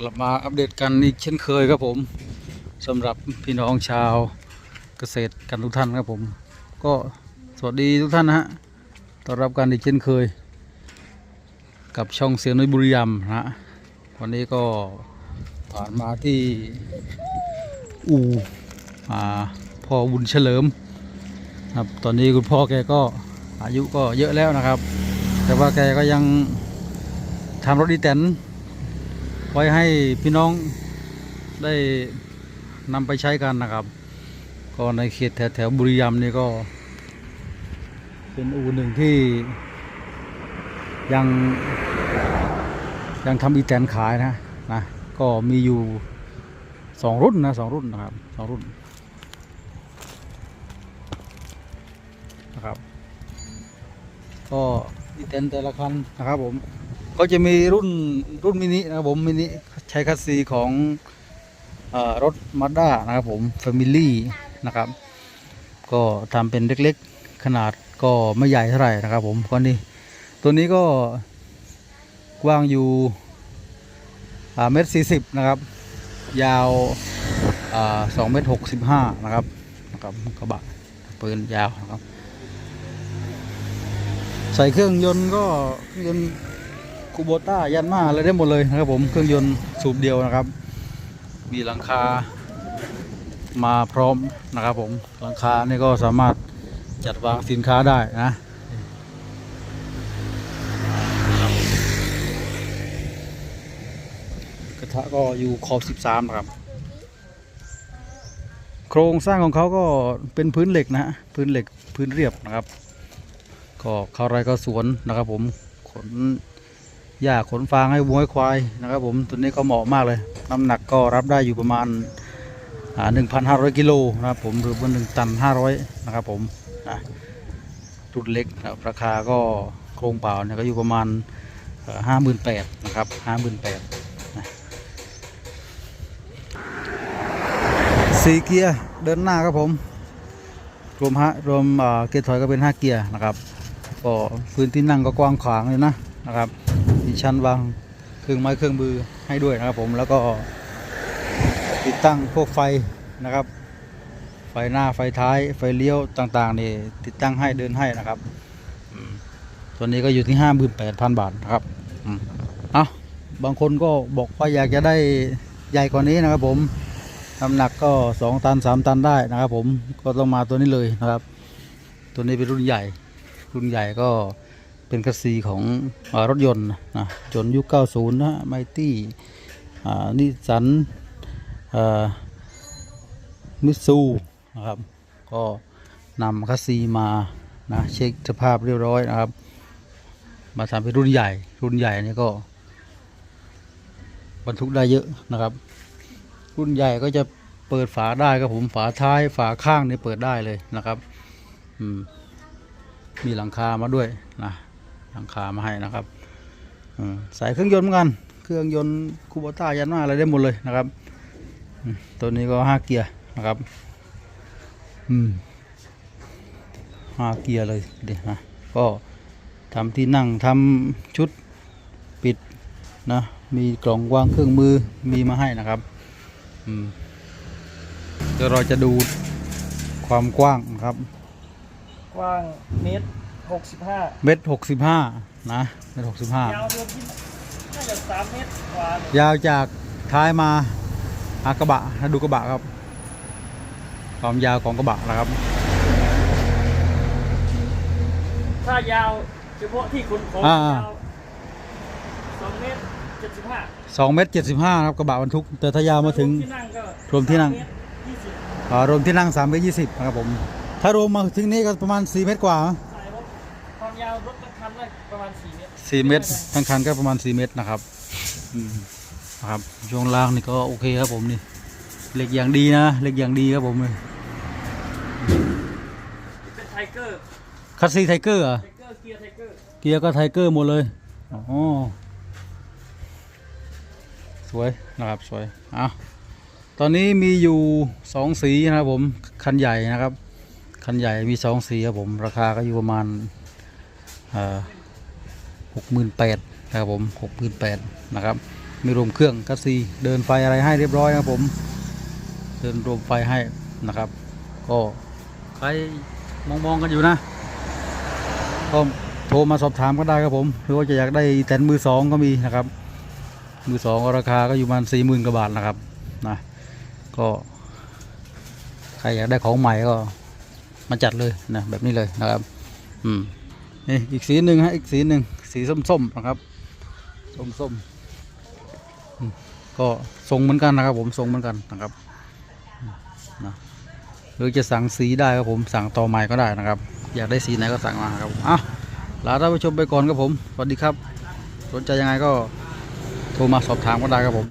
กลับมาอัปเดตกันอีกเช่นเคยครับผมสำหรับพี่น้องชาวเกษตรกันทุกท่านครับผม ก็สวัสดีทุกท่านนะฮะต้อนรับกันอีกเช่นเคย กับช่องเสียงนุ้ยบุรีรัมย์นะฮะวันนี้ก็ผ่านมาที่อู่อ่าพ่อบุญเฉลิมครับตอนนี้คุณพ่อแกก็อายุก็เยอะแล้วนะครับ แต่ว่าแกก็ยังทำรถดีแตน ไว้ให้พี่น้องได้นำไปใช้กันนะครับ ก็ในเขตแถวแถวบุรีรัมย์นี่ก็ เป็นอู่หนึ่งที่ ยังยังทำอีแตนขายนะนะก็มีอยู่สองรุ่นนะสองรุ่นนะครับสองรุ่นนะครับ ก็อีแตนแต่ละคันนะครับผม ก็จะมีรุ่นรุ่นมินินะครับผมมินิใช้คัสซีของอรถมาด้านะครับผม Family นะครับ ก็ทำเป็นเล็กๆ ขนาดก็ไม่ใหญ่เท่าไหร่นะครับผมก็นี่ตัวนี้ก็กว้างอยู่เมตรสี่สิบนะครับ ยาวสองเมตรหกสิบห้านะครับนะครับกระบะปืนยาวนะครับ ใส่เครื่องยนต์ก็เครื่องยนต์ คูโบต้ายันมาอะไรได้หมดเลยนะครับผมเครื่องยนต์สูบเดียวนะครับ มีหลังคามาพร้อมนะครับผมหลังคานี่ก็สามารถจัดวางสินค้าได้นะกระทะก็อยู่ขอบ 13 นะครับ โครงสร้างของเขาก็เป็นพื้นเหล็กนะฮะพื้นเหล็กพื้นเรียบนะครับ ก็เข้าไรก็สวนนะครับผมขน หญ้าขนฟางให้วัวให้ควายนะครับผมตัวนี้ก็เหมาะมากเลย น้ำหนักก็รับได้อยู่ประมาณหนึ่งพันห้าร้อยกิโลนะครับผมหรือว่าหนึ่งตันห้าร้อยนะครับผมนะรุ่นเล็กนะราคาก็โครงเปล่าเนี่ยก็อยู่ประมาณห้าหมื่นแปดนะครับห้าหมื่นแปดสี่เกียร์เดินหน้าครับผมรวมฮะรวมเอ่อเกียร์ถอยก็เป็นห้าเกียร์นะครับก็พื้นที่นั่งก็กว้างขวางเลยนะนะครับ มีชั้นวางเครื่องไม้เครื่องมือให้ด้วยนะครับผมแล้วก็ติดตั้งพวกไฟนะครับ ไฟหน้าไฟท้ายไฟเลี้ยวต่างๆนี่ติดตั้งให้เดินให้นะครับตัวนี้ก็อยู่ที่ห้าหมื่นแปดพันบาทนะครับเอาบางคนก็บอกว่าอยากจะได้ใหญ่กว่านี้นะครับผมน้ำหนักก็สองตันสามตันได้นะครับผมก็ต้องมาตัวนี้เลยนะครับ ตัวนี้เป็นรุ่นใหญ่ รุ่นใหญ่ก็ เป็นกระสีของอรถยนต์นะจนยุค 90 นะไมตี้นิสันมิซูนะครับก็นำคัสซีมานะเช็คสภาพเรียบร้อยนะครับ มาทำเป็นรุ่นใหญ่ รุ่นใหญ่นี่ก็บรรทุกได้เยอะนะครับ รุ่นใหญ่ก็จะเปิดฝาได้ครับผมฝาท้ายฝาข้างนี่เปิดได้เลยนะครับ อืมมีหลังคามาด้วยนะ ลังคามาให้นะครับอืมใส่เครื่องยนต์เหมือนกัน เครื่องยนต์คูโบต้ายันมาอะไรได้หมดเลยนะครับตัวนี้ก็ห้าเกียร์นะครับอืมห้าเกียร์เลยเดี๋ยวนะก็ทำที่นั่งทำชุดปิดนะมีกล่องวางเครื่องมือมีมาให้นะครับอืมเดี๋ยวเราจะดูความกว้างนะครับ กว้างเมตร หกสิบห้าเมตรหกสิบห้านะเมตรหกสิบห้ายาวรวมที่น่าจะสามเมตรกว่าเนี่ยยาวจากท้ายมาหากระบะให้ดูกระบะครับความยาวของกระบะนะครับ ถ้ายาวเฉพาะที่ขนของอ่ายาวสองเมตรเจ็ดสิบห้าสองเมตรเจ็ดสิบห้าครับกระบะบรรทุกแต่ถ้ายาวมาถึงที่นั่งก็รวมที่นั่งสาเมตรยี่สิบอ่ารวมที่นั่งสามเมตรยี่สิบนะครับผม ถ้ารวมมาถึงนี้ก็ประมาณสี่เมตรกว่าสาย รถความยาวรถทั้งคันได้ประมาณสี่เมตรสี่เมตรทั้งคันก็ประมาณสี่เมตรนะครับอืมนะครับช่วงล่างนี่ก็โอเคครับผมนี่เหล็กอย่างดีนะเหล็กอย่างดีครับผมเลยเป็นไทเกอร์คัสซีไทเกอร์อะไทเกอร์เกียร์ไทเกอร์เกียร์ก็ไทเกอร์หมดเลยอ๋อสวยนะครับสวยอะตอนนี้มีอยู่สองสีนะครับผมคันใหญ่นะครับคันใหญ่มีสองสีครับผมราคาก็อยู่ประมาณ หกหมื่นแปดนะครับผมหกหมื่นแปดนะครับมีรวมเครื่องกัสซีเดินไฟอะไรให้เรียบร้อยนะครับผม เดินรวมไฟให้นะครับ ก็ใครมองมองๆกันอยู่นะก็โทรมาสอบถามก็ได้ครับผม หรือว่าจะอยากได้แตนมือสองก็มีนะครับ มือสองก็ราคาก็อยู่ประมาณสี่หมื่นกว่าบาทนะครับนะก็ใครอยากได้ของใหม่ก็มาจัดเลยนะแบบนี้เลยนะครับ อืม นี่อีกสีหนึ่งฮะอีกสีหนึ่งสีส้มๆนะครับส้มๆมก็ทรงเหมือนกันนะครับ ผมทรงเหมือนกันนะครับนะหรือจะสั่งสีได้ครับผมสั่งต่อใหม่ก็ได้นะครับ อยากได้สีไหนก็สั่งมาครับอะลาท่านผู้ชมไปก่อนครับผมสวัสดีครับ สนใจยังไงก็โทรมาสอบถามก็ได้ครับผม